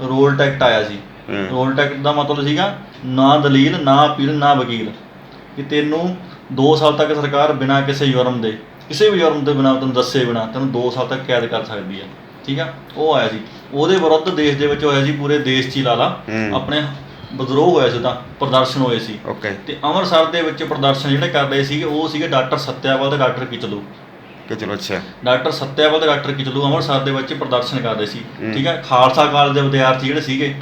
Role ਟੈਕਟ ਆਇਆ ਸੀ। ਰੋਲ ਟੈਕਟ ਦਾ ਮਤਲਬ ਸੀਗਾ ਨਾ ਦਲੀਲ ਨਾ ਅਪੀਲ ਨਾ ਵਕੀਲ। ਕਿ ਤੈਨੂੰ 2 ਸਾਲ ਤੱਕ ਸਰਕਾਰ ਬਿਨਾਂ ਕਿਸੇ ਜੁਰਮ ਦੇ ਕਿਸੇ ਵੀ ਜੁਰਮ ਦੇ ਬਿਨਾਂ ਤੈਨੂੰ ਦੱਸੇ ਬਿਨਾਂ ਤੈਨੂੰ 2 ਸਾਲ ਤੱਕ ਕੈਦ ਕਰ ਸਕਦੀ ਹੈ ਠੀਕ ਆ? ਉਹ ਆਇਆ ਸੀ। ਉਹਦੇ ਵਿਰੁੱਧ ਦੇਸ਼ ਦੇ ਵਿੱਚ ਹੋਇਆ ਸੀ ਪੂਰੇ ਦੇਸ਼ 'ਚ ਹੀ ਲਾ ਲਾ। ਆਪਣੇ ਵਿਦਰੋਹ ਹੋਇਆ ਸੀ ਤਾਂ ਪ੍ਰਦਰਸ਼ਨ ਹੋਏ ਸੀ। ਓਕੇ। ਤੇ ਅੰਮ੍ਰਿਤਸਰ ਦੇ ਵਿੱਚ ਪ੍ਰਦਰਸ਼ਨ ਜਿਹੜੇ ਕਰ ਰਹੇ ਸੀਗੇ ਉਹ ਸੀਗੇ ਡਾਕਟਰ ਸੱਤਿਆਵਾਲ ਤੇ ਡਾਕਟਰ ਕਿਚਲੂ। ਕਿ ਚਲੋ ਅੱਛਾ ਡਾਕਟਰ ਸੱਤਿਆਵਾਲ ਤੇ ਡਾਕਟਰ ਕਿਚਲੂ ਅੰਮ੍ਰਿਤਸਰ ਦੇ ਵਿੱਚ ਪ੍ਰਦਰਸ਼ਨ ਕਰਦੇ ਸੀ। ਠੀਕ ਹੈ ਖਾਲਸਾ ਕਾਲਜ ਦੇ ਵਿਦਿਆਰਥੀ ਜਿਹੜੇ ਸੀਗੇ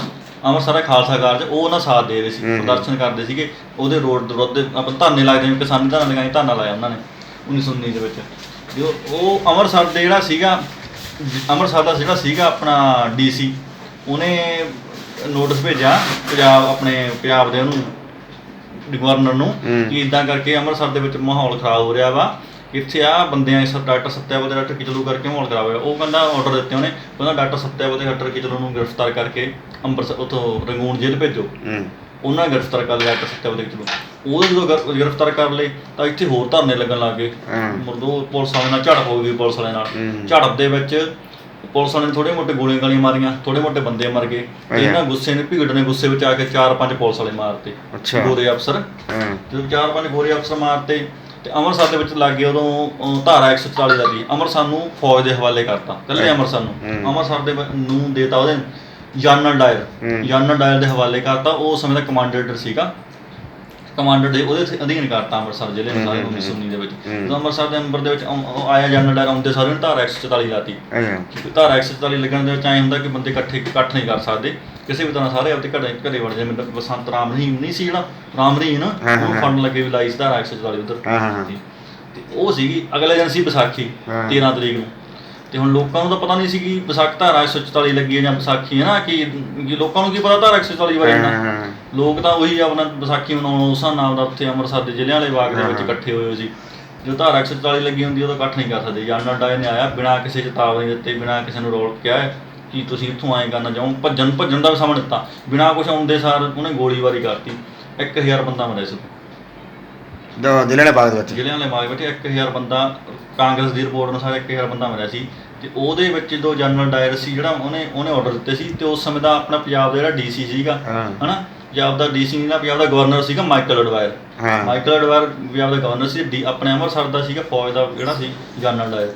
ਅੰਮ੍ਰਿਤਸਰ ਦਾ ਖਾਲਸਾ ਕਾਲਜ ਉਹ ਉਹਨਾਂ ਸਾਥ ਦੇ ਰਹੇ ਸੀ। ਪ੍ਰਦਰਸ਼ਨ ਕਰਦੇ ਸੀਗੇ ਉਹਦੇ ਰੋਡ ਦੇ ਵਿਰੁੱਧ ਆਪਾਂ ਧਰਨੇ ਲੱਗਦੇ ਨੇ ਕਿਸਾਨੀ ਧਰਨੇ ਲਗਾਏ ਧਰਨਾ ਲਾਇਆ ਉਹਨਾਂ ਨੇ 1919 ਦੇ ਵਿੱਚ ਜੋ ਉਹ ਅੰਮ੍ਰਿਤਸਰ ਦੇ ਜਿਹੜਾ ਸੀਗਾ ਅੰਮ੍ਰਿਤਸਰ ਦਾ ਜਿਹੜਾ ਸੀਗਾ ਆਪਣਾ ਡੀਸੀ ਉਹਨੇ ਨੋਟਿਸ ਭੇਜਿਆ ਪੰਜਾਬ ਆਪਣੇ ਪੰਜਾਬ ਦੇ ਉਹਨੂੰ ਗਵਰਨਰ ਨੂੰ। ਕਿ ਇਦਾਂ ਕਰਕੇ ਅੰਮ੍ਰਿਤਸਰ ਦੇ ਵਿੱਚ ਮਾਹੌਲ ਖਰਾਬ ਹੋ ਰਿਹਾ ਵਾ ਇੱਥੇ ਆ ਬੰਦਿਆਂ ਇਸ ਡਾਕਟਰ ਸੱਤਿਆਵਤ ਡਾਕਟਰ ਕਿਚਲੂ ਕਰਕੇ ਮਾਹੌਲ ਖਰਾਬ ਹੋਇਆ। ਉਹ ਕਹਿੰਦਾ ਆਰਡਰ ਦਿੱਤੇ ਉਹਨੇ। ਕਹਿੰਦਾ ਡਾਕਟਰ ਸੱਤਿਆਵਤ ਡਾਕਟਰ ਕਿਚਲੂ ਨੂੰ ਗ੍ਰਿਫਤਾਰ ਕਰਕੇ ਅੰਮ੍ਰਿਤਸਰ ਉਥੋਂ ਰੰਗੂਨ ਜੇਲ੍ਹ ਭੇਜੋ। ਹੂੰ। ਉਹਨਾਂ ਗ੍ਰਿਫਤਾਰ ਕਰ ਲਿਆ ਡਾਕਟਰ ਸੱਤਿਆਵਤ ਕਿਚਲੂ। ਉਹ ਜਦੋਂ ਗ੍ਰਿ- ਗ੍ਰਿਫਤਾਰ ਕਰ ਲਏ ਤਾਂ ਇੱਥੇ ਹੋਰ ਧਰਨੇ ਲੱਗਣ ਲੱਗ ਗਏ। ਮਰਦੋ ਪੁਲਿਸ ਵਾਲਿਆਂ ਨਾਲ ਝੜਪ ਹੋ ਗਈ ਪੁਲਿਸ ਵਾਲਿਆਂ ਨਾਲ। ਝੜਪ ਦੇ ਵਿੱਚ ਪੁਲਿਸ ਵਾਲਿਆਂ ਨੇ ਥੋੜੇ ਮੋਟੇ ਗੋਲੀਆਂ ਗਾਲੀਆਂ ਮਾਰੀਆਂ ਥੋੜੇ ਮੋਟੇ ਬੰਦੇ ਮਰ ਗਏ। ਇਹਨਾਂ ਗੁੱਸੇ ਨੇ ਭੀੜ ਨੇ ਗੁੱਸੇ ਵਿੱਚ ਆ ਕੇ ਚਾਰ ਪੰਜ ਪੁਲਿਸ ਵਾਲੇ ਮਾਰਤੇ ਗੋਰੇ ਅਫਸਰ। ਜਦੋਂ ਚਾਰ ਪੰਜ ਗੋਰੇ ਅਫਸਰ ਮਾਰਤੇ ਤੇ ਅੰਮ੍ਰਿਤਸਰ ਦੇ ਵਿੱਚ ਲੱਗ ਗਏ ਉਦੋਂ ਅਹ, ਧਾਰਾ 144 ਦਾ ਦੀ ਅੰਮ੍ਰਿਤਸਰ ਨੂੰ ਫੌਜ ਦੇ ਹਵਾਲੇ ਕਰਤਾ। ਕੱਲੇ ਅੰਮ੍ਰਿਤਸਰ ਨੂੰ। ਅੰਮ੍ਰਿਤਸਰ ਦੇ ਨੂੰ ਦੇਤਾ ਉਹਦੇ ਜਨਰਲ ਡਾਇਰ। ਜਨਰਲ ਡਾਇਰ ਦੇ ਹਵਾਲੇ ਕਰਤਾ। ਉਹ ਸਮੇਂ ਦਾ ਕਮਾਂਡਰ ਸੀਗਾ। ਕਮਾਂਡਰ ਦੇ ਉਹਦੇ ਥੇ- ਅਧੀਨ ਕਰਤਾ ਅੰਮ੍ਰਿਤਸਰ ਜ਼ਿਲ੍ਹੇ ਨੂੰ ਸਾਰੇ ਹੂੰ, ਹੂੰ, 1919 ਦੇ ਵਿੱਚ। ਜਦੋਂ ਅੰਮ੍ਰਿਤਸਰ ਦੇ ਅੰਬਰ ਦੇ ਵਿੱਚ ਆਉਂ- ਉਹ ਆਇਆ ਜਨਰਲ ਡਾਇਰ ਆਉਂਦੇ ਸਾਰੇ ਧਾਰਾ 144 ਲਾਤੀ। ਅੱਛਾ। ਧਾਰਾ 144 ਲੱਗਣ ਦੇ ਵਿੱਚ ਐਂ ਹੁੰਦਾ ਕਿ ਬੰਦੇ ਇਕੱਠੇ ਇਕੱਠ ਨਹੀਂ ਕਰ ਸਕਦੇ। ਕਿਸੇ ਵੀ ਤਰ੍ਹਾਂ ਸਾਰੇ ਆਪਦੇ ਘਰੇ ਘਰੇ ਵੜ ਜਾਂਦੇ ਮਤਲਬ ਬਸੰਤ ਰਾਮ ਰਹੀਮ ਨਹੀਂ ਸੀ ਜਿਹੜਾ ਰਾਮ ਰਹੀਮ ਉਹ। ਫੜਨ ਲੱਗੇ ਵੀ ਲਾਈ ਸੀ ਧਾਰਾ 144 ਉਧਰ। ਤੇ ਉਹ ਸੀਗੀ ਅਗਲੇ ਦਿਨ ਸੀ ਵਿਸਾਖੀ ਹਾਂ। 13 ਤਰੀਕ ਨੂੰ ਤੇ ਹੁਣ ਲੋਕਾਂ ਨੂੰ ਤਾਂ ਪਤਾ ਨਹੀਂ ਸੀ ਕਿ ਵਿਸਾਖ ਧਾਰਾ 144 ਲੱਗੀ ਹੈ ਜਾਂ ਵਿਸਾਖੀ ਹੈ ਨਾ ਕਿ ਲੋਕਾਂ ਨੂੰ ਕੀ ਪਤਾ ਧਾਰਾ 144 ਬਾਰੇ ਇੰਨਾ। ਲੋਕ ਤਾਂ ਉਹੀ ਆਪਣਾ ਵਿਸਾਖੀ ਮਨਾਉਣ ਉਸ ਨਾਲ ਦਾ ਉੱਥੇ ਅੰਮ੍ਰਿਤਸਰ ਦੇ ਜ਼ਿਲ੍ਹਿਆਂ ਵਾਲੇ ਬਾਗ ਦੇ ਵਿੱਚ। ਇਕੱਠੇ ਹੋਏ ਹੋਏ ਸੀ ਜੋ ਧਾਰਾ 144 ਲੱਗੀ ਹੁੰਦੀ ਉਦੋਂ ਇਕੱਠ ਨਹੀਂ ਕਰ ਸਕਦੇ ਜਨਰਲ ਡਾਇਰ ਨੇ ਆਇਆ ਬਿਨਾਂ ਕਿਸੇ ਚੇਤਾਵਨੀ ਦਿੱਤੇ ਬਿਨਾਂ ਕਿਸੇ ਨੂੰ ਰੋਲ ਕਿਹਾ ਕਿ ਤੁਸੀਂ ਇੱਥੋਂ ਆਏ ਕਰਨਾ ਚਾਹੋ ਭੱਜਣ ਭੱਜਣ ਦਾ ਵੀ ਸਮਾਂ ਦਿੱਤਾ। ਬਿਨਾਂ ਕੁਝ ਆਉਂਦੇ ਸਾਰ ਉਹਨੇ ਗੋਲੀਬਾਰੀ ਕਰਤੀ। 1000 ਬੰਦਾ ਮਰਿਆ ਸੀ ਜੋ ਜ਼ਿਲ੍ਹੇ ਵਾਲੇ ਬਾਗ ਦੇ ਵਿੱਚ। ਜ਼ਿਲ੍ਹਿਆਂ ਵਾਲੇ ਬਾਗ ਬੈਠੇ 1000 ਬੰਦਾ ਕਾਂਗਰਸ ਦੀ ਰਿਪੋਰਟ ਅਨੁਸਾਰ 1000 ਬੰਦਾ ਮਰਿਆ ਸੀ। ਤੇ ਉਹਦੇ ਵਿੱਚ ਜਦੋਂ ਜਨਰਲ ਡਾਇਰ ਸੀ ਜਿਹੜਾ ਉਹਨੇ ਉਹਨੇ ਆਰਡਰ ਦਿੱਤੇ ਸੀ। ਤੇ ਉਸ ਸਮੇਂ ਦਾ ਆਪਣਾ ਪੰਜਾਬ ਦਾ ਜਿਹੜਾ ਡੀਸੀ ਸੀਗਾ ਹਾਂ। ਹਨਾ? ਪੰਜਾਬ ਦਾ ਡੀਸੀ ਨਹੀਂ ਨਾ ਪੰਜਾਬ ਦਾ ਗਵਰਨਰ ਸੀਗਾ ਮਾਈਕਲ ਅਡਵਾਇਰ ਹਾਂ। ਮਾਈਕਲ ਅਡਵਾਇਰ ਪੰਜਾਬ ਦਾ ਗਵਰਨਰ ਸੀ। ਡੀ ਆਪਣੇ ਅੰਮ੍ਰਿਤਸਰ ਦਾ ਸੀਗਾ ਫੌਜ ਦਾ ਜਿਹੜਾ ਸੀ ਜਨਰਲ ਡਾਇਰ।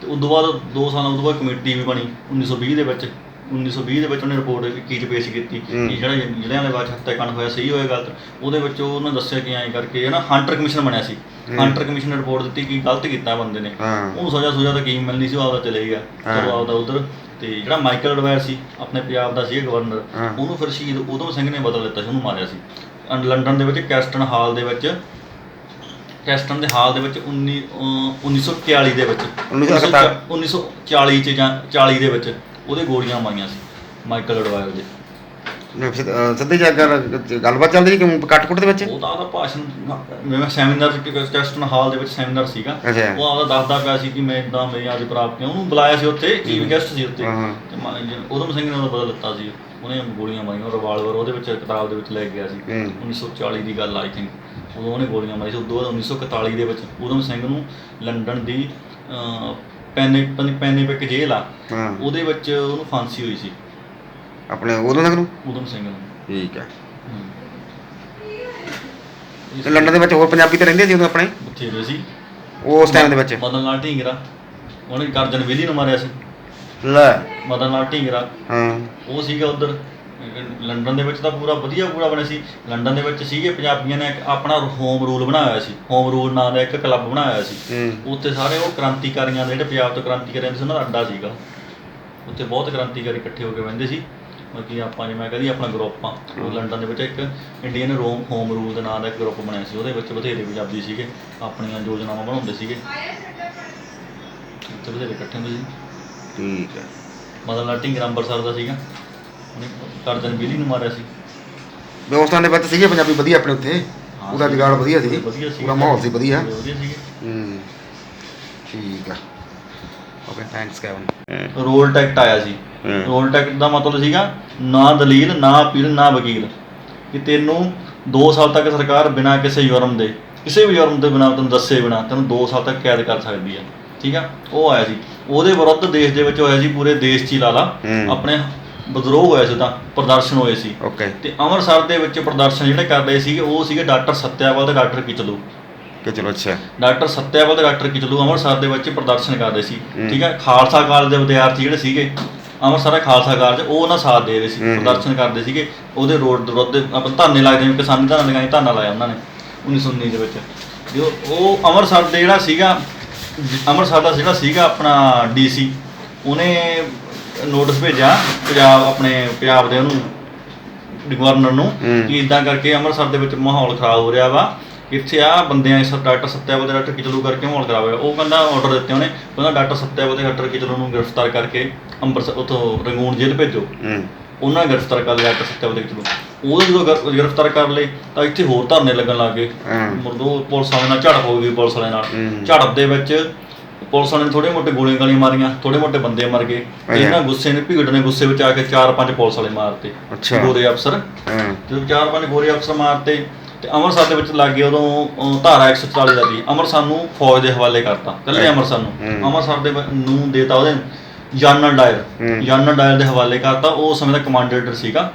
ਤੇ ਉਸ ਤੋਂ ਬਾਅਦ 2 ਸਾਲਾਂ ਤੋਂ ਬਾਅਦ ਕਮੇਟੀ ਵੀ ਬਣੀ 1920 ਦੇ ਵਿੱਚ 1920 ਦੇ ਵਿੱਚ ਉਹਨੇ ਰਿਪੋਰਟ ਕੀ ਚ ਪੇਸ਼ ਕੀਤੀ। ਕਿ ਜਿਹੜਾ ਜ਼ਿਲ੍ਹਿਆਂ ਦੇ ਬਾਅਦ ਹੱਤਿਆਕਾਂਡ ਹੋਇਆ ਸਹੀ ਹੋਇਆ ਗਲਤ ਉਹਦੇ ਵਿੱਚ ਉਹਨੇ ਦੱਸਿਆ ਕਿ ਐਂ ਕਰਕੇ ਹੈ ਨਾ ਹੰਟਰ ਕਮਿਸ਼ਨ ਬਣਿਆ ਸੀ। ਹੰਟਰ ਕਮਿਸ਼ਨ ਨੇ ਰਿਪੋਰਟ ਦਿੱਤੀ ਕਿ ਗਲਤ ਕੀਤਾ ਬੰਦੇ ਨੇ ਉਹਨੂੰ ਸਜ਼ਾ ਸੁਜਾ ਤਾਂ ਕੀ ਮਿਲਣੀ ਸੀ ਉਹ ਆਪਦਾ ਚਲੇ ਗਿਆ। ਚਲੋ ਆਪਦਾ ਉਧਰ ਤੇ ਜਿਹੜਾ ਮਾਈਕਲ ਅਡਵਾਇਰ ਸੀ ਆਪਣੇ ਪੰਜਾਬ ਦਾ ਸੀ ਗਵਰਨਰ। ਉਹਨੂੰ ਫਿਰ ਸ਼ਹੀਦ ਉਦੋਂ ਸਿੰਘ ਨੇ ਬਦਲ ਦਿੱਤਾ ਸੀ ਉਹਨੂੰ ਮਾਰਿਆ ਸੀ ਲੰਡਨ ਦੇ ਵਿੱਚ ਕੈਸਟਨ ਹਾਲ ਦੇ ਵਿੱਚ ਕੈਸਟਨ ਦੇ ਹਾਲ ਦੇ ਵਿੱਚ 19 ਅਹ 1941 ਦੇ ਵਿੱਚ 1941 1940 ਚ ਜਾਂ 40 ਦੇ ਵਿੱਚ ਉਹਦੇ ਗੋਲੀਆਂ ਮਾਰੀਆਂ ਸੀ ਮਾਈਕਲ ਅਡਵਾਇਰ ਦੇ। ਸਿੱਧੀ ਜਾ ਗੱਲ ਗੱਲਬਾਤ ਚੱਲਦੀ ਸੀ ਕਿ ਕੱਟ ਕੁੱਟ ਦੇ ਵਿੱਚ? ਉਹ ਤਾਂ ਉਹਦਾ ਭਾਸ਼ਣ ਮੈਂ ਸੈਮੀਨਾਰ ਕੈਸਟਨ ਹਾਲ ਦੇ ਵਿੱਚ ਸੈਮੀਨਾਰ ਸੀਗਾ। ਉਹ ਆਪਦਾ ਦੱਸਦਾ ਪਿਆ ਸੀ ਕਿ ਮੈਂ ਇਦਾਂ ਮੇਰੀ ਅੱਜ ਪ੍ਰਾਪਤੀਆਂ ਉਹਨੂੰ ਬੁਲਾਇਆ ਸੀ ਉੱਥੇ ਚੀਫ ਗੈਸਟ ਸੀ ਉੱਥੇ। ਤੇ ਮ- ਜ- ਉਧਮ ਸਿੰਘ ਨੇ ਉਹਦਾ ਬਦਲ ਦਿੱਤਾ ਸੀ। ਉਹਨੇ ਗੋਲੀਆਂ ਮਾਰੀਆਂ ਰਿਵਾਲਵਰ ਉਹਦੇ ਵਿੱਚ ਕਿਤਾਬ ਦੇ ਵਿੱਚ ਲੈ ਕੇ ਗਿਆ ਸੀ। ਹੂੰ। 1940 ਦੀ ਗੱਲ ਆਈ ਥਿੰਕ ਉਦੋਂ ਉਹਨੇ ਗੋਲੀਆਂ ਮਾਰੀ ਸੀ। ਉਦੋਂ ਬਾਅਦ 1941 ਦੇ ਵਿੱਚ ਉਧਮ ਸਿੰਘ ਨੂੰ ਲੰਡਨ ਦੀ ਪੈਨੇ ਪਨ- ਪੈਨੇਪਿਕ ਜੇਲ੍ਹ ਆ। ਉਹਦੇ ਵਿੱਚ ਉਹਨੂੰ ਫਾਂਸੀ ਹੋਈ ਸੀ। ਆਪਣੇ ਉਦੋਂ ਤੱਕ ਨੂੰ? ਉਧਮ ਸਿੰਘ ਨੂੰ। ਠੀਕ ਹੈ। ਹੂੰ। ਤੇ ਲੰਡਨ ਦੇ ਵਿੱਚ ਹੋਰ ਪੰਜਾਬੀ ਤਾਂ ਰਹਿੰਦੇ ਸੀ ਉਦੋਂ ਆਪਣੇ? ਬਥੇਰੇ ਸੀ। ਉਸ ਟਾਈਮ ਦੇ ਵਿੱਚ? ਮਦਨ ਲਾਲ ਢੀਂਗਰਾ। ਉਹਨੇ ਕਰਜਨ ਵਿਲੀ ਨੂੰ ਮਾਰਿਆ ਸੀ। ਲੈ। ਮਦਨ ਲਾਲ ਢੀਂਗਰਾ। ਹਾਂ। ਉਹ ਸੀਗਾ ਉਧਰ। ਲੰਡਨ ਦੇ ਵਿੱਚ ਤਾਂ ਪੂਰਾ ਵਧੀਆ ਪੂਰਾ ਬਣਿਆ ਸੀ। ਲੰਡਨ ਦੇ ਵਿੱਚ ਸੀਗੇ ਪੰਜਾਬੀਆਂ ਨੇ ਆਪਣਾ ਹੋਮ ਰੂਲ ਬਣਾਇਆ ਹੋਇਆ ਸੀ। ਹੋਮ ਰੂਲ ਨਾਂ ਦਾ ਇੱਕ ਕਲੱਬ ਬਣਾਇਆ ਹੋਇਆ ਸੀ ਉੱਥੇ ਸਾਰੇ ਉਹ ਕ੍ਰਾਂਤੀਕਾਰੀਆਂ ਦੇ ਜਿਹੜੇ ਪੰਜਾਬ ਤੋਂ ਕ੍ਰਾਂਤੀਕਾਰੀਆਂ ਸੀ ਉਹਨਾਂ ਦਾ ਅੱਡਾ ਸੀਗਾ। ਉੱਥੇ ਬਹੁਤ ਕ੍ਰਾਂਤੀਕਾਰੀ ਇਕੱਠੇ ਹੋ ਕੇ ਬਹਿੰਦੇ ਸੀ। ਬਾਕੀ ਆਪਾਂ ਜਿਵੇਂ ਕਹਦੀ ਆਪਣਾ ਗਰੁੱਪ ਆ। ਉਹ ਲੰਡਨ ਦੇ ਵਿੱਚ ਇੱਕ ਇੰਡੀਅਨ ਰੋਮ ਹੋਮ ਰੂਲ ਦੇ ਨਾਂ ਦਾ ਇੱਕ ਗਰੁੱਪ ਬਣਿਆ ਸੀ। ਉਹਦੇ ਵਿੱਚ ਬਥੇਰੇ ਪੰਜਾਬੀ ਸੀਗੇ। ਆਪਣੀਆਂ ਯੋਜਨਾਵਾਂ ਬਣਾਉਂਦੇ ਸੀਗੇ। ਉੱਥੇ ਬਥੇਰੇ ਇਕੱਠੇ ਹੁੰਦੇ ਸੀ। ਠੀਕ ਹੈ ਮਦਨ ਲਾਲ ਢੀਂਗਰਾ ਅੰਬਰਸਰ ਦਾ ਸੀਗਾ। ਕਰਜਨ ਬਿਲੀ ਨੂੰ ਮਾਰਿਆ ਸੀ। ਟਾਈਮ ਦੇ ਵਿੱਚ ਸੀਗੇ ਪੰਜਾਬੀ ਵਧੀਆ ਆਪਣੇ ਉੱਥੇ। ਹਾਂ, ਪੂਰਾ ਸੀ। ਜੁਗਾੜ ਵਧੀਆ ਸੀ। ਵਧੀਆ ਸੀ ਪੂਰਾ ਮਾਹੌਲ ਸੀ ਵਧੀਆ। ਵਧੀਆ ਸੀਗੇ। ਹੂੰ ਠੀਕ ਆ। ਓਕੇ ਥੈਂਕਸ ਕੈਵਨ ਰੋਲ ਟੈਕਟ ਆਇਆ ਸੀ। ਹੂੰ। ਰੋਲ ਟੈਕਟ ਦਾ ਮਤਲਬ ਸੀਗਾ ਨਾ ਦਲੀਲ ਨਾ ਅਪੀਲ ਨਾ ਵਕੀਲ। ਕਿ ਤੈਨੂੰ 2 ਸਾਲ ਤੱਕ ਸਰਕਾਰ ਬਿਨਾਂ ਕਿਸੇ ਜੁਰਮ ਦੇ ਕਿਸੇ ਵੀ ਜੁਰਮ ਦੇ ਬਿਨਾਂ ਤੈਨੂੰ ਦੱਸੇ ਬਿਨਾਂ ਤੈਨੂੰ 2 ਸਾਲ ਤੱਕ ਕੈਦ ਕਰ ਸਕਦੀ ਹੈ ਠੀਕ ਆ? ਉਹ ਆਇਆ ਸੀ। ਉਹਦੇ ਵਿਰੁੱਧ ਦੇਸ਼ ਦੇ ਵਿੱਚ ਹੋਇਆ ਸੀ ਪੂਰੇ ਦੇਸ਼ 'ਚ ਹੀ ਲਾ ਲਾ। ਹੂੰ। ਆਪਣੇ ਵਿਦਰੋਹ ਹੋਇਆ ਸੀ ਤਾਂ ਪ੍ਰਦਰਸ਼ਨ ਹੋਏ ਸੀ। ਓਕੇ ਤੇ ਅੰਮ੍ਰਿਤਸਰ ਦੇ ਵਿੱਚ ਪ੍ਰਦਰਸ਼ਨ ਜਿਹੜੇ ਕਰ ਰਹੇ ਸੀਗੇ ਉਹ ਸੀਗੇ ਡਾਕਟਰ ਸੱਤਿਆਵਾਲ ਤੇ ਡਾਕਟਰ ਕਿਚਲੂ। ਕਿ ਚਲੋ ਅੱਛਾ। ਡਾਕਟਰ ਸੱਤਿਆਵਾਲ ਤੇ ਡਾਕਟਰ ਕਿਚਲੂ ਅੰਮ੍ਰਿਤਸਰ ਦੇ ਵਿੱਚ ਪ੍ਰਦਰਸ਼ਨ ਕਰਦੇ ਸੀ। ਠੀਕ ਹੈ? ਖਾਲਸਾ ਕਾਲਜ ਦੇ ਵਿਦਿਆਰਥੀ ਜਿਹੜੇ ਸੀਗੇ ਅੰਮ੍ਰਿਤਸਰ ਦਾ ਖਾਲਸਾ ਕਾਲਜ ਉਹ ਉਹਨਾਂ ਸਾਥ ਦੇ ਰਹੇ ਸੀ। ਪ੍ਰਦਰਸ਼ਨ ਕਰਦੇ ਸੀਗੇ। ਉਹਦੇ ਰੋਡ ਦੇ ਵਿਰੁੱਧ ਆਪਾਂ ਧਰਨੇ ਲੱਗਦੇ ਨੇ ਕਿਸਾਨੀ ਧਰਨਾ ਲਗਾਈ ਧਰਨਾ ਲਾਇਆ ਉਹਨਾਂ ਨੇ 1919 ਦੇ ਵਿੱਚ। ਜੋ ਉਹ ਅੰਮ੍ਰਿਤਸਰ ਦੇ ਜਿਹੜਾ ਸੀਗਾ ਅੰਮ੍ਰਿਤਸਰ ਦਾ ਜਿਹੜਾ ਸੀਗਾ ਆਪਣਾ ਡੀਸੀ ਉਹਨੇ ਨੋਟਿਸ ਭੇਜਿਆ ਪੰਜਾਬ ਆਪਣੇ ਪੰਜਾਬ ਦੇ ਉਹਨੂੰ ਗਵਰਨਰ ਨੂੰ। ਕਿ ਇਦਾਂ ਕਰਕੇ ਅੰਮ੍ਰਿਤਸਰ ਦੇ ਵਿੱਚ ਮਾਹੌਲ ਖਰਾਬ ਹੋ ਰਿਹਾ ਵਾ। ਇੱਥੇ ਆ ਬੰਦਿਆਂ ਇਸ ਡਾਕਟਰ ਸੱਤਿਆਵਤ ਡਾਕਟਰ ਕਿਚਲੂ ਕਰਕੇ ਮਾਹੌਲ ਖਰਾਬ ਹੋਇਆ। ਉਹ ਕਹਿੰਦਾ ਆਰਡਰ ਦਿੱਤੇ ਉਹਨੇ ਕਹਿੰਦਾ ਡਾਕਟਰ ਸੱਤਿਆਵਤ ਡਾਕਟਰ ਕਿਚਲੂ ਨੂੰ ਗ੍ਰਿਫਤਾਰ ਕਰਕੇ ਅੰਮ੍ਰਿਤਸਰ ਉਥੋਂ ਰੰਗੂਨ ਜੇਲ੍ਹ ਭੇਜੋ। ਉਹਨਾਂ ਨੇ ਗ੍ਰਿਫਤਾਰ ਕਰ ਲਿਆ ਡਾਕਟਰ ਸੱਤਿਆਵਤ ਕਿਚਲੂ। ਉਹ ਜਦੋਂ ਗ੍ਰਿ- ਗ੍ਰਿਫਤਾਰ ਕਰ ਲਏ ਤਾਂ ਇੱਥੇ ਹੋਰ ਧਰਨੇ ਲੱਗਣ ਲੱਗ। ਮਰਦੋ ਪੁਲਿਸ ਵਾਲਿਆਂ ਨਾਲ ਝੜਪ ਹੋ ਗਈ ਪੁਲਿਸ ਵਾਲਿਆਂ ਨਾਲ। ਝੜਪ ਦੇ ਵਿੱਚ ਪੁਲਿਸ ਵਾਲਿਆਂ ਨੇ ਥੋੜੇ ਮੋਟੇ ਗੋਲੀਆਂ ਗਾਲੀਆਂ ਮਾਰੀਆਂ ਥੋੜੇ ਮੋਟੇ ਬੰਦੇ ਮਰ ਗਏ। ਤੇ ਅੱਛਾ। ਇਹਨਾਂ ਗੁੱਸੇ ਨੇ ਭੀੜ ਨੇ ਗੁੱਸੇ ਵਿੱਚ ਆ ਕੇ ਚਾਰ ਪੰਜ ਪੁਲਿਸ ਵਾਲੇ ਮਾਰਤੇ ਅੱਛਾ। ਗੋਰੇ ਅਫਸਰ। ਹਾਂ। ਜਦੋਂ ਚਾਰ ਪੰਜ ਗੋਰੇ ਅਫਸਰ ਮਾਰਤੇ ਤੇ ਅੰਮ੍ਰਿਤਸਰ ਦੇ ਵਿੱਚ ਲੱਗ ਗਏ ਉਦੋਂ ਅਹ, ਧਾਰਾ 144 ਦਾ ਦੀ ਅੰਮ੍ਰਿਤਸਰ ਨੂੰ ਫੌਜ ਦੇ ਹਵਾਲੇ ਕਰਤਾ ਕੱਲੇ ਅੰਮ੍ਰਿਤਸਰ ਨੂੰ। ਅੰਮ੍ਰਿਤਸਰ ਦੇ ਨੂੰ ਦੇਤਾ ਉਹਦੇ ਜਨਰਲ ਡਾਇਰ। ਜਨਰਲ ਡਾਇਰ ਦੇ ਹਵਾਲੇ ਕਰਤਾ। ਉਹ ਸਮੇਂ ਦਾ ਕਮਾਂਡਰ ਸੀਗਾ।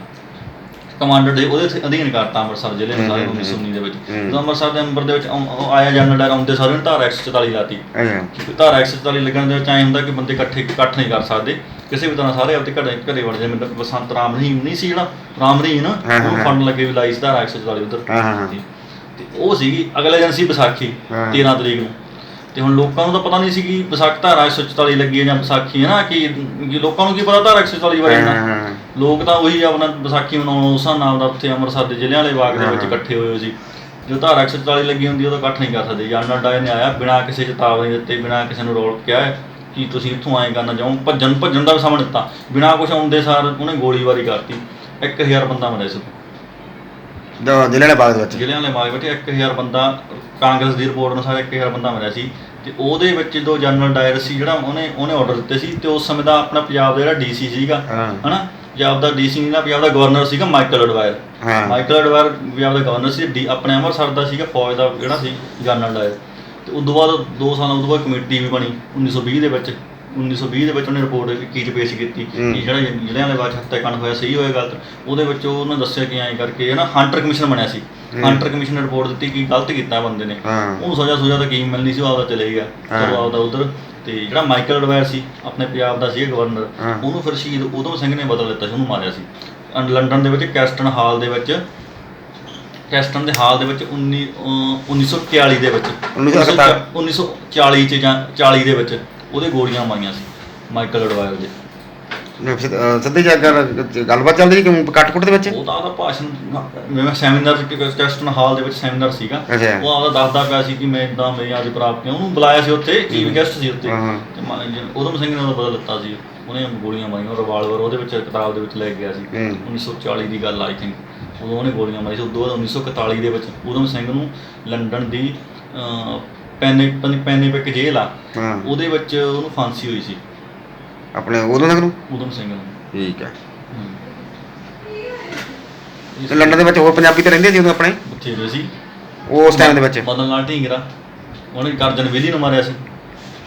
ਕਮਾਂਡਰ ਦੇ ਉਹਦੇ ਥੇ- ਅਧੀਨ ਕਰਤਾ ਅੰਮ੍ਰਿਤਸਰ ਜ਼ਿਲ੍ਹੇ ਨੂੰ ਸਾਰੇ ਹੂੰ, ਹੂੰ, 1919 ਦੇ ਵਿੱਚ। ਜਦੋਂ ਅੰਮ੍ਰਿਤਸਰ ਦੇ ਅੰਬਰ ਦੇ ਵਿੱਚ ਆਉਂ- ਉਹ ਆਇਆ ਜਨਰਲ ਡਾਇਰ ਆਉਂਦੇ ਸਾਰੇ ਨੇ ਧਾਰਾ 144 ਲਾਤੀ ਅੱਛਾ ਕਿਉਂਕਿ ਧਾਰਾ 144 ਲੱਗਣ ਦੇ ਵਿੱਚ ਐਂ ਹੁੰਦਾ ਕਿ ਬੰਦੇ ਇਕੱਠੇ ਇਕੱਠ ਨਹੀਂ ਕਰ ਸਕਦੇ ਕਿਸੇ ਵੀ ਤਰ੍ਹਾਂ ਸਾਰੇ ਆਪਦੇ ਘਰੇ ਘਰੇ ਵੜ ਜਾਂਦੇ ਮੈਨੂੰ ਬਸੰਤ ਰਾਮ ਰਹੀਮ ਨਹੀਂ ਸੀ ਜਿਹੜਾ ਰਾਮ ਰਹੀਮ ਨਾ ਹਾਂ। ਫੰਡ ਲੱਗੇ ਵੀ ਲਾਈ ਸੀ ਧਾਰਾ 144 ਉਧਰ ਹਾਂ, ਹਾਂ, ਹਾਂ। ਤੇ ਉਹ ਸੀਗੀ ਅਗਲੇ ਦਿਨ ਸੀ ਵਿਸਾਖੀ ਹਾਂ। 13 ਤਰੀਕ ਨੂੰ ਤੇ ਹੁਣ ਲੋਕਾਂ ਨੂੰ ਤਾਂ ਪਤਾ ਨਹੀਂ ਸੀ ਕਿ ਵਿਸਾਖ ਧਾਰਾ 144 ਲੱਗੀ ਹੈ ਜਾਂ ਵਿਸਾਖੀ ਹੈ ਨਾ ਕਿ ਕਿ ਲੋਕਾਂ ਨੂੰ ਕੀ ਪਤਾ ਧਾਰਾ 144 ਬਾਰੇ ਇੰਨਾ। ਲੋਕ ਤਾਂ ਉਹੀ ਆਪਣਾ ਵਿਸਾਖੀ ਮਨਾਉਣ ਉਸ ਨਾਲ ਦਾ ਉੱਥੇ ਅੰਮ੍ਰਿਤਸਰ ਦੇ ਜ਼ਿਲ੍ਹਿਆਂ ਵਾਲੇ ਬਾਗ ਦੇ ਵਿੱਚ। ਇਕੱਠੇ ਹੋਏ ਹੋਏ ਸੀ। ਜੋ ਧਾਰਾ 144 ਲੱਗੀ ਹੁੰਦੀ ਉਦੋਂ ਇਕੱਠ ਨਹੀਂ ਕਰ ਸਕਦੇ। ਜਨਰਲ ਡਾਇਰ ਨੇ ਆਇਆ ਬਿਨਾਂ ਕਿਸੇ ਚੇਤਾਵਨੀ ਦਿੱਤੇ ਬਿਨਾਂ ਕਿਸੇ ਨੂੰ ਰੋਲ ਕਿਹਾ ਕਿ ਤੁਸੀਂ ਇੱਥੋਂ ਆਏ ਕਰਨਾ ਚਾਹੋ। ਭੱਜਣ ਭੱਜਣ ਦਾ ਸਮਾਂ ਦਿੱਤਾ। ਬਿਨਾਂ ਕੁਝ ਆਉਂਦੇ ਸਾਰ ਉਹਨੇ ਗੋਲੀਬਾਰੀ ਕਰਤੀ। 1000 ਬੰਦਾ ਮਰਿਆ ਸੀ ਜੋ ਜ਼ਿਲ੍ਹੇ ਵਾਲੇ ਬਾਗ ਦੇ ਵਿੱਚ। ਜ਼ਿਲ੍ਹਿਆਂ ਵਾਲੇ ਬਾਗ ਬੈਠੇ 1000 ਬੰਦਾ ਕਾਂਗਰਸ ਦੀ ਰਿਪੋਰਟ ਅਨੁਸਾਰ 1000 ਬੰਦਾ ਮਰਿਆ ਸੀ ਤੇ ਉਹਦੇ ਵਿੱਚ ਜਦੋਂ ਜਨਰਲ ਡਾਇਰ ਸੀ ਜਿਹੜਾ ਉਹਨੇ ਉਹਨੇ ਆਰਡਰ ਦਿੱਤੇ ਸੀ ਤੇ ਉਸ ਸਮੇਂ ਦਾ ਆਪਣਾ ਪੰਜਾਬ ਦਾ ਜਿਹੜਾ ਡੀਸੀ ਸੀਗਾ। ਹਨਾ ਪੰਜਾਬ ਦਾ ਡੀਸੀ ਨਹੀਂ ਨਾ ਪੰਜਾਬ ਦਾ ਗਵਰਨਰ ਸੀਗਾ Michael O'Dwyer. Michael O'Dwyer Punjab ਦਾ ਗਵਰਨਰ ਸੀ ਡੀ ਆਪਣੇ ਅੰਮ੍ਰਿਤਸਰ ਦਾ ਸੀਗਾ ਫੌਜ ਦਾ ਜਿਹੜਾ ਸੀ ਜਨਰਲ ਡਾਇਰ ਤੇ ਉਸ ਤੋਂ ਬਾਅਦ 2 ਸਾਲਾਂ ਤੋਂ ਬਾਅਦ ਕਮੇਟੀ ਵੀ ਬਣੀ 1920 ਦੇ ਵਿੱਚ 1920 ਦੇ ਵਿੱਚ ਉਹਨੇ ਰਿਪੋਰਟ ਕੀ ਚ ਪੇਸ਼ ਕੀਤੀ। ਕਿ ਜਿਹੜਾ ਜ਼ਿਲ੍ਹਿਆਂ ਦੇ ਬਾਅਦ ਹੱਤਿਆਕਾਂਡ ਹੋਇਆ ਸਹੀ ਹੋਇਆ ਗਲਤ ਉਹਦੇ ਵਿੱਚ ਉਹਨੇ ਦੱਸਿਆ ਕਿ ਐਂ ਕਰਕੇ ਹੈ ਨਾ ਹੰਟਰ ਕਮਿਸ਼ਨ ਬਣਿਆ ਸੀ ਹੂੰ। ਹੰਟਰ ਕਮਿਸ਼ਨ ਰਿਪੋਰਟ ਦਿੱਤੀ ਕਿ ਗਲਤ ਕੀਤਾ ਬੰਦੇ ਨੇ ਹਾਂ। ਉਹਨੂੰ ਸਜ਼ਾ ਸੁਜਾ ਤਾਂ ਕੀ ਮਿਲਣੀ ਸੀ ਉਹ ਆਪਦਾ ਚਲੇ ਗਿਆ। ਚਲੋ ਆਪਦਾ ਉਧਰ ਤੇ ਜਿਹੜਾ ਮਾਈਕਲ ਅਡਵਾਇਰ ਸੀ ਆਪਣੇ ਪੰਜਾਬ ਦਾ ਸੀ ਗਵਰਨਰ। ਉਹਨੂੰ ਫਿਰ ਸ਼ਹੀਦ ਉਦੋਂ ਸਿੰਘ ਨੇ ਬਦਲ ਦਿੱਤਾ ਸੀ ਉਹਨੂੰ ਮਾਰਿਆ ਸੀ ਲੰਡਨ ਦੇ ਵਿੱਚ ਕੈਸਟਨ ਹਾਲ ਦੇ ਵਿੱਚ ਕੈਸਟਨ ਦੇ ਹਾਲ ਦੇ ਵਿੱਚ 19 ਅਹ 1941 ਦੇ ਵਿੱਚ 1941 1940 ਚ ਜਾਂ 40 ਦੇ ਵਿੱਚ ਉਹਦੇ ਗੋਲੀਆਂ ਮਾਰੀਆਂ ਸੀ ਮਾਈਕਲ ਅਡਵਾਇਰ ਦੇ ਸਿੱਧੀ ਜਾ ਗੱਲ ਗੱਲਬਾਤ ਚੱਲਦੀ ਸੀ ਕਿ ਕੱਟ ਕੁੱਟ ਦੇ ਵਿੱਚ? ਉਹ ਤਾਂ ਉਹਦਾ ਭਾਸ਼ਣ ਮੈਂ ਸੈਮੀਨਾਰ ਕੈਸਟਨ ਹਾਲ ਦੇ ਵਿੱਚ ਸੈਮੀਨਾਰ ਸੀਗਾ। ਉਹ ਆਪਦਾ ਦੱਸਦਾ ਪਿਆ ਸੀ ਕਿ ਮੈਂ ਇਦਾਂ ਮੇਰੀ ਅੱਜ ਪ੍ਰਾਪਤੀਆਂ ਉਹਨੂੰ ਬੁਲਾਇਆ ਸੀ ਉੱਥੇ ਚੀਫ ਗੈਸਟ ਸੀ ਉੱਥੇ। ਤੇ ਮ- ਜ- ਉਧਮ ਸਿੰਘ ਨੇ ਉਹਦਾ ਬਦਲ ਦਿੱਤਾ ਸੀ। ਉਹਨੇ ਗੋਲੀਆਂ ਮਾਰੀਆਂ ਰਿਵਾਲਵਰ ਉਹਦੇ ਵਿੱਚ ਕਿਤਾਬ ਦੇ ਵਿੱਚ ਲੈ ਕੇ ਗਿਆ ਸੀ। ਹੂੰ। 1940 ਦੀ ਗੱਲ ਆਈ ਥਿੰਕ। ਉਦੋਂ ਉਹਨੇ ਗੋਲੀਆਂ ਮਾਰੀ ਸੀ। ਉਦੋਂ ਬਾਅਦ 1941 ਦੇ ਵਿੱਚ ਉਧਮ ਸਿੰਘ ਨੂੰ ਲੰਡਨ ਦੀ ਪੈਨੇ ਪਨ- ਪੈਨੇਪਿਕ ਜੇਲ੍ਹ ਆ। ਉਹਦੇ ਵਿੱਚ ਉਹਨੂੰ ਫਾਂਸੀ ਹੋਈ ਸੀ। ਆਪਣੇ ਉਦੋਂ ਤੱਕ ਨੂੰ? ਉਧਮ ਸਿੰਘ ਨੂੰ। ਠੀਕ ਹੈ। ਹਮ। ਤੇ ਲੰਡਨ ਦੇ ਵਿੱਚ ਹੋਰ ਪੰਜਾਬੀ ਤਾਂ ਰਹਿੰਦੇ ਸੀ ਉਦੋਂ ਆਪਣੇ? ਬਥੇਰੇ ਸੀ। ਉਸ ਟਾਈਮ ਦੇ ਵਿੱਚ। ਮਦਨ ਲਾਲ ਢੀਂਗਰਾ। ਉਹਨੇ ਕਰਜਨ ਵੇਲੀ ਨੂੰ ਮਾਰਿਆ ਸੀ।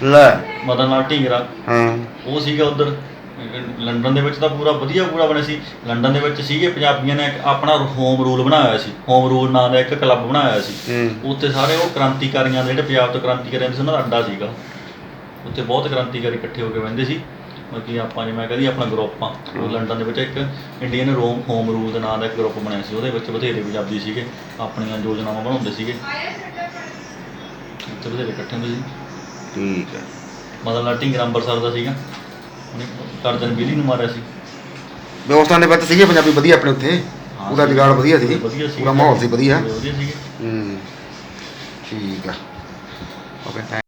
ਲੈ। ਮਦਨ ਲਾਲ ਢੀਂਗਰਾ। ਹਾਂ। ਉਹ ਸੀਗਾ ਉਧਰ। ਲੰਡਨ ਦੇ ਵਿੱਚ ਤਾਂ ਪੂਰਾ ਵਧੀਆ ਪੂਰਾ ਬਣਿਆ ਸੀ। ਲੰਡਨ ਦੇ ਵਿੱਚ ਸੀਗੇ ਪੰਜਾਬੀਆਂ ਨੇ ਇੱਕ ਆਪਣਾ ਹੋਮ ਰੂਲ ਬਣਾਇਆ ਹੋਇਆ ਸੀ। ਹੋਮ ਰੂਲ ਨਾਂ ਦਾ ਇੱਕ ਕਲੱਬ ਬਣਾਇਆ ਹੋਇਆ ਸੀ। ਹੂੰ। ਉੱਥੇ ਸਾਰੇ ਉਹ ਕ੍ਰਾਂਤੀਕਾਰੀਆਂ ਦੇ ਜਿਹੜੇ ਪੰਜਾਬ ਤੋਂ ਕ੍ਰਾਂਤੀਕਾਰੀਆਂ ਸੀ ਉਹਨਾਂ ਦਾ ਅੱਡਾ ਸੀਗਾ। ਉੱਥੇ ਬਹੁਤ ਕ੍ਰਾਂਤੀਕਾਰੀ ਇਕੱਠੇ ਹੋ ਕੇ ਬਹਿੰਦੇ ਸੀ। ਬਾਕੀ ਆਪਾਂ ਜਿਵੇਂ ਕਹਦੀ ਆਪਣਾ ਗਰੁੱਪ ਆ ਉਹ ਲੰਡਨ ਦੇ ਵਿੱਚ ਇੱਕ ਇੰਡੀਅਨ ਰੋਮ ਹੋਮ ਰੂਲ ਦੇ ਨਾਂ ਦਾ ਇੱਕ ਗਰੁੱਪ ਬਣਿਆ ਸੀ ਉਹਦੇ ਵਿੱਚ ਬਥੇਰੇ ਪੰਜਾਬੀ ਸੀਗੇ ਆਪਣੀਆਂ ਯੋਜਨਾਵਾਂ ਬਣਾਉਂਦੇ ਸੀਗੇ। ਉੱਥੇ ਬਥੇਰੇ ਇਕੱਠੇ ਹੁੰਦੇ ਸੀ। ਠੀਕ ਹੈ ਲਾਲ ਢੀਂਗਰਾ ਅੰਬਰਸਰ ਦਾ ਸੀਗਾ ਉਹਨੇ ਕਰਜਨ ਬਿਲੀ ਨੂੰ ਮਾਰਿਆ ਸੀ। ਦੋਸਤਾਂ ਦੇ ਵਿੱਚ ਸੀਗੇ ਪੰਜਾਬੀ ਵਧੀਆ ਆਪਣੇ ਉੱਥੇ ਪੂਰਾ ਜੁਗਾੜ ਵਧੀਆ ਸੀ ਵਧੀਆ ਸੀ ਪੂਰਾ ਮਾਹੌਲ ਸੀ ਵਧੀਆ। ਵਧੀਆ ਸੀਗੇ। ਹੂੰ ਠੀਕ ਆ। ਓਕੇ